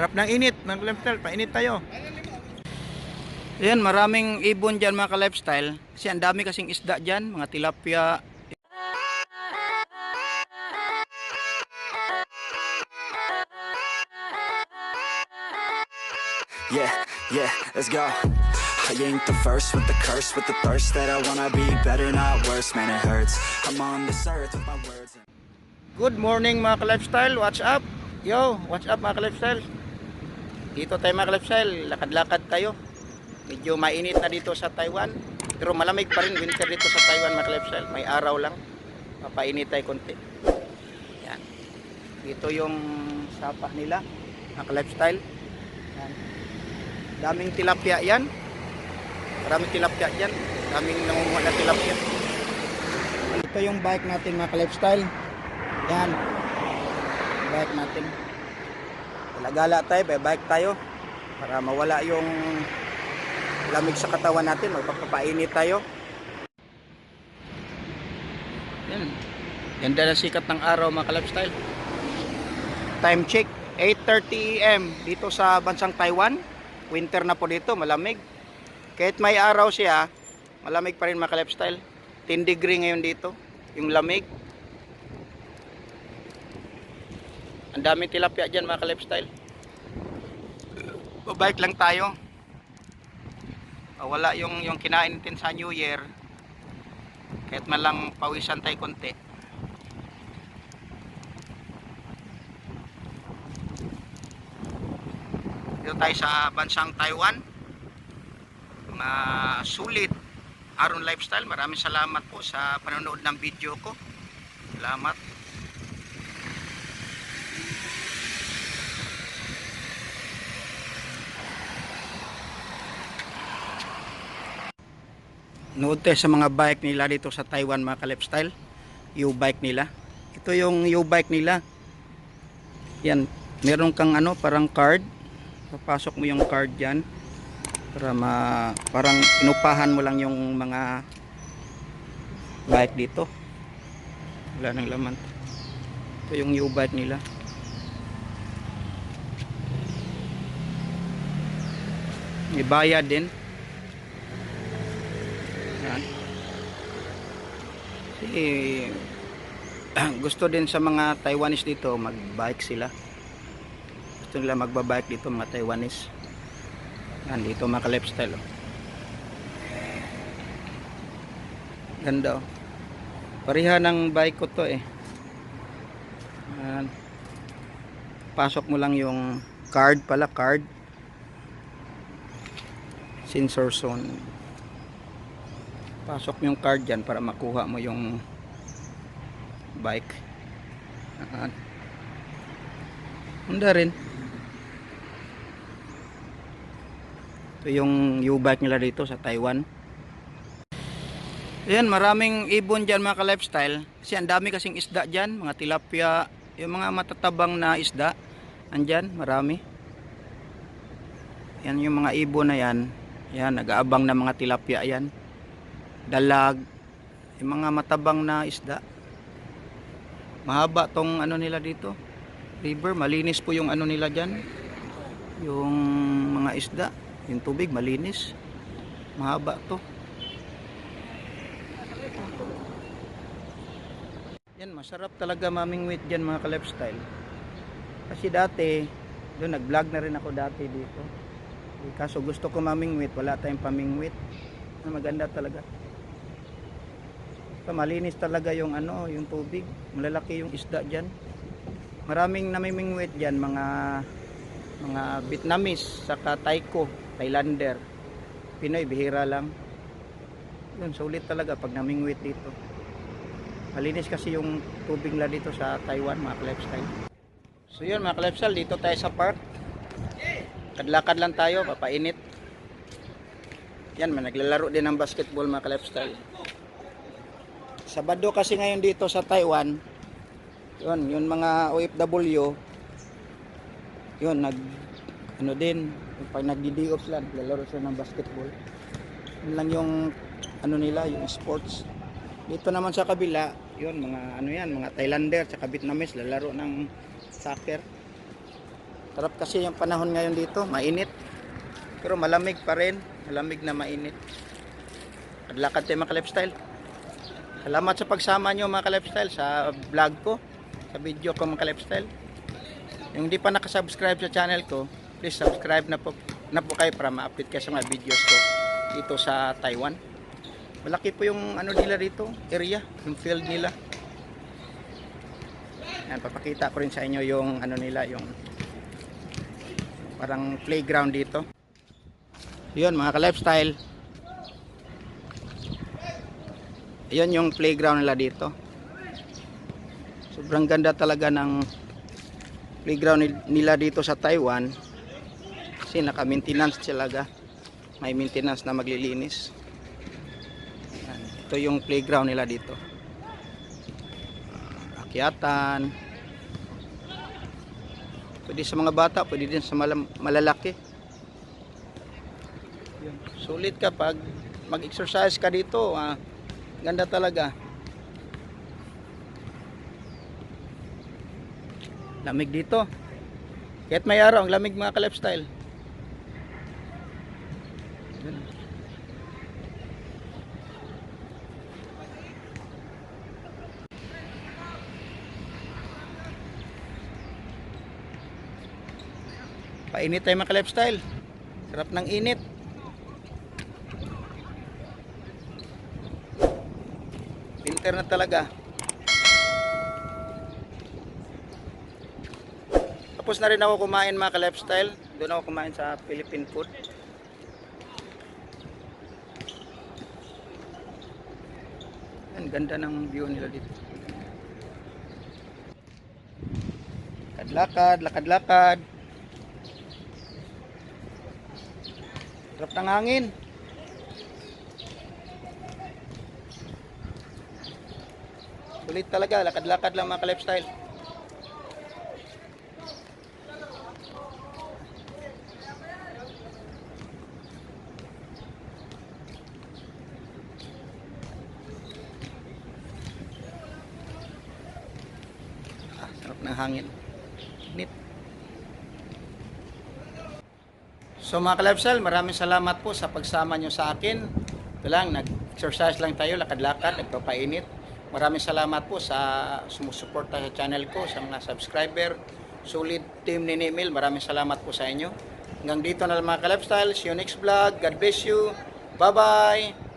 Harap ng init, mga lifestyle, painit tayo. Ayan, maraming ibon dyan mga ka-lifestyle. Kasi ang dami kasing isda dyan, mga tilapia. Yeah, yeah, let's go. I ain't the first with the curse, with the thirst that I wanna be better, not worse. Man, it hurts. I'm on this earth with my words. Good morning mga ka-lifestyle, what's up? Yo, what's up mga ka-lifestyle? Dito tayo mga ka-lifestyle, lakad-lakad tayo. Medyo mainit na dito sa Taiwan. Pero malamig pa rin winter dito sa Taiwan mga ka-lifestyle. May araw lang. Papainit tayo konti. Yan. Dito yung sapa nila, mga ka-lifestyle. Yan. Daming tilapia yan. Maraming tilapia yan. Daming nangunguha na tilapia. Ito yung bike natin mga ka-lifestyle. Yan. Bike natin. Gala-gala tayo, bike tayo. Para mawala yung lamig sa katawan natin. Magpapainit tayo. Yan. Ganda na sikat ng araw mga ka-lifestyle. Time check. 8.30 am dito sa bansang Taiwan. Winter na po dito, malamig. Kahit may araw siya, malamig pa rin mga ka-lifestyle. 10 degree ngayon dito. Yung lamig. Ang daming tilapia dyan mga ka-lifestyle. Babike lang tayo. Ah, Wala yung, yung kinain natin sa New Year. Kahit man lang pawisan tayo konti. Dito tayo sa bansang Taiwan. Mga sulit. Aron Lifestyle. Maraming salamat po sa panonood ng video ko. Salamat. Nood tayo sa mga bike nila dito sa Taiwan mga ka-lifestyle. U-bike nila. Ito yung U-bike nila. Yan. Meron kang ano, parang card. Papasok mo yung card dyan. Para ma, parang inupahan mo lang yung mga bike dito. Wala nang laman. Ito yung U-bike nila. May bayad din. Kasi gusto din sa mga Taiwanese dito mag-bike sila. Gusto nila magba-bike dito mga Taiwanese. Yan dito mga lifestyle. Oh. Ganda oh. Pariha ng bike ko to eh. Yan. Pasok mo lang yung card pala card. Sensor zone pasok yung card dyan para makuha mo yung bike. Ayan. Honda rin. Ito yung U-bike nila dito sa Taiwan. Ayan, maraming ibon dyan mga ka-lifestyle. Kasi ang dami kasing isda dyan. Mga tilapia, yung mga matatabang na isda. Andyan, marami. Yan yung mga ibon na yan. Yan, nag-aabang na mga tilapia yan dalag yung mga matabang na isda. Mahaba tong ano nila dito river. Malinis po yung ano nila dyan. Yung mga isda yung tubig malinis. Mahaba to. Yan masarap talaga mamingwit dyan mga ka-lifestyle kasi dati doon nag vlog na rin ako dati dito. Eh, kaso gusto ko mamingwit wala tayong pamingwit na maganda talaga So, malinis talaga yung ano, yung tubig. Malalaki yung isda diyan. Maraming namimingwit diyan mga mga Vietnamese saka Taiko, Thailander. Pinoy bihira lang. Yun, sulit talaga pag namingwit dito. Malinis kasi yung tubig nila dito sa Taiwan, mga lifestyle. So yun, mga lifestyle, dito tayo sa park. Kadlakad lang tayo, papainit. Yan, may naglalaro din ng basketball, mga lifestyle. Sabado kasi ngayon dito sa Taiwan, yun, yun mga OFW, yun, nag, ano din, pag nagdi-day off sila, naglalaro sila ng basketball. Yun lang yung, ano nila, yung sports. Dito naman sa kabila, yun, mga, ano yan, mga Thailander, tsaka Vietnamese, lalaro ng soccer. Sarap kasi yung panahon ngayon dito, mainit. Pero malamig pa rin, malamig na mainit. Paglakad tayo mga lifestyle. Salamat sa pagsama nyo mga lifestyle sa vlog ko, sa video ko mga lifestyle. Yung hindi pa nakasubscribe sa channel ko, please subscribe na po, na po kayo para ma-update kayo sa mga videos ko dito sa Taiwan. Malaki po yung ano nila dito, area, yung field nila. Yan, papakita ko rin sa inyo yung ano nila, yung parang playground dito. Yun mga ka-lifestyle. Yun yung playground nila dito. Sobrang ganda talaga ng playground nil- nila dito sa Taiwan. Kasi naka-maintenance talaga. May maintenance na maglilinis. Yan. Ito yung playground nila dito. Ah, Akyatan. Pwede sa mga bata, pwede din sa malalaki. Sulit ka pag mag-exercise ka dito. Ah, ganda talaga. Lamig dito. Kahit may araw, ang lamig mga ka-lifestyle. Yun. Painit tayo mga lifestyle. Sarap ng init. Winter na talaga. Tapos na rin ako kumain mga ka-lifestyle. Doon ako kumain sa Philippine food. Ang ganda ng view nila dito. Lakad-lakad, lakad-lakad. Sarap ng hangin. Sulit talaga, lakad-lakad lang mga ka-lifestyle. Ah, sarap ng hangin. Init. So mga ka-lifestyle, maraming salamat po sa pagsama nyo sa akin. Ito lang, nag-exercise lang tayo, lakad-lakad, nagpapainit. Maraming salamat po sa sumusuporta sa channel ko, sa mga subscriber. Solid team ni Nemil, maraming salamat po sa inyo. Hanggang dito na lang mga ka-lifestyle. See you next vlog. God bless you. Bye-bye.